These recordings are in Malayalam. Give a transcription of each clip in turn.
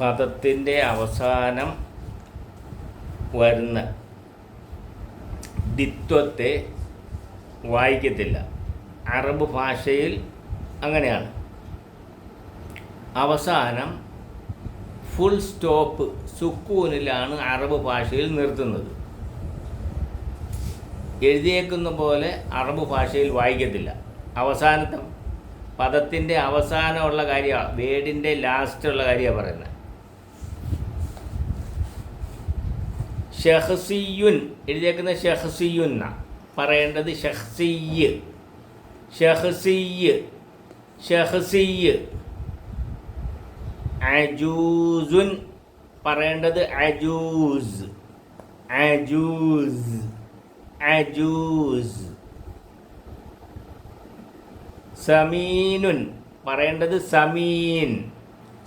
പദത്തിന്റെ അവസാനം വരുന്ന ദിത്വത്തെ വായിക്കത്തില്ല. അറബ് ഭാഷയിൽ അങ്ങനെയാണ്. അവസാനം ഫുൾ സ്റ്റോപ്പ് സുക്കൂനിലാണ് അറബ് ഭാഷയിൽ നിർത്തുന്നത്. എഴുതിയേക്കുന്ന പോലെ അറബ് ഭാഷയിൽ വായിക്കത്തില്ല. അവസാനത്തെ പദത്തിന്റെ അവസാനമുള്ള കാര്യമാണ് വേഡിന്റെ ലാസ്റ്റുള്ള കാര്യമാണ് പറയുന്നത്. ഷഹസിയുൻ. എഴുതിയേക്കുന്ന ഷഹസിയുൻ എന്നാ പറയേണ്ടത് ഷഹ്സിയ്. ഷഹ്സിയ്. ഷഹ്സിയ്. അജൂസുൻ. പറയേണ്ടത് അജൂസ്. അജൂസ്. അജൂസ്. സമീനുൻ. പറയേണ്ടത് സമീൻ.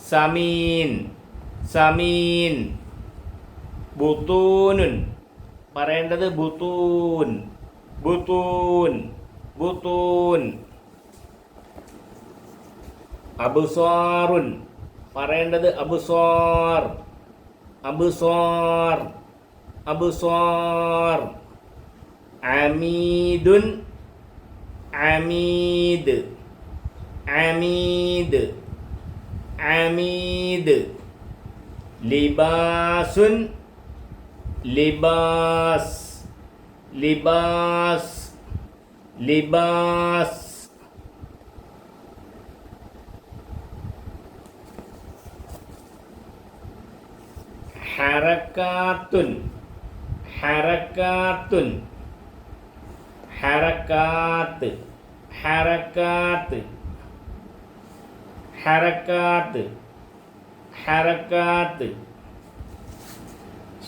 സമീൻ. സമീൻ. ബുത്തൂനുൻ പറയേണ്ടത് ബുത്തൂൻ. ബുത്തൂൻ. ബുത്തൂൻ. അബുസ്വാറുൻ പറയേണ്ടത് അബുസ്വാർ അബുസ്വാർ അബുസ്വാർ അമീദുൻ. Hameed. Hameed. Hameed. ലിബാസുൻ. libas. Libas. Libas. Harakatun. Harakatun. Harakat. Harakat. Harakat. Harakat, harakat.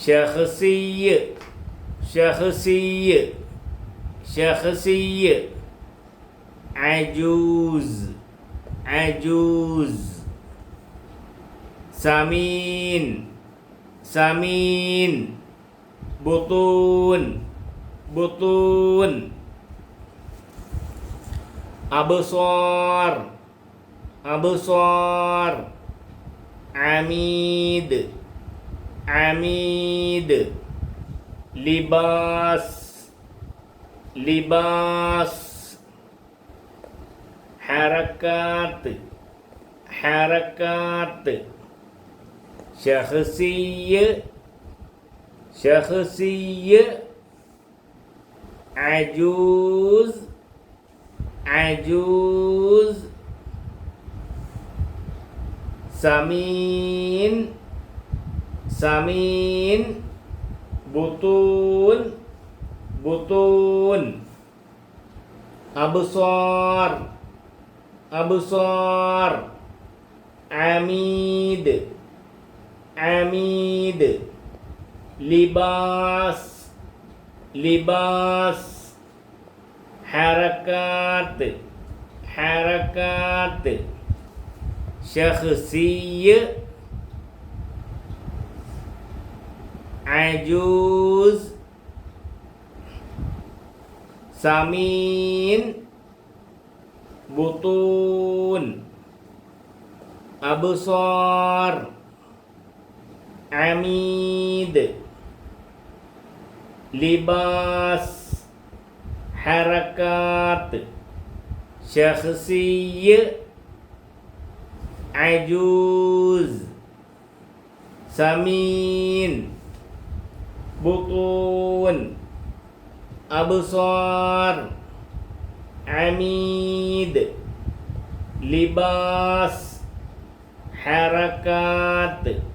ഷഹസിയ് ഷഹസിയ് ഷഹസിയ് അജൂസ് അജൂസ് Sameen Sameen ബുത്തൂൻ ബുത്തൂൻ അബ്സ്വാർ അബ്സ്വാർ Hameed عميد. لباس. لباس. حركات. حركات. شخصية. شخصية. عجوز. عجوز. سمين. samin butun butun absar absar amid amid libas libas حركات حركات شخصيه Ajuz. Samin. Butun. Abusar Amid. Libas. Harakat. Syakhsiy Ajuz. Samin butun. Absar amid. Libas. Harakat.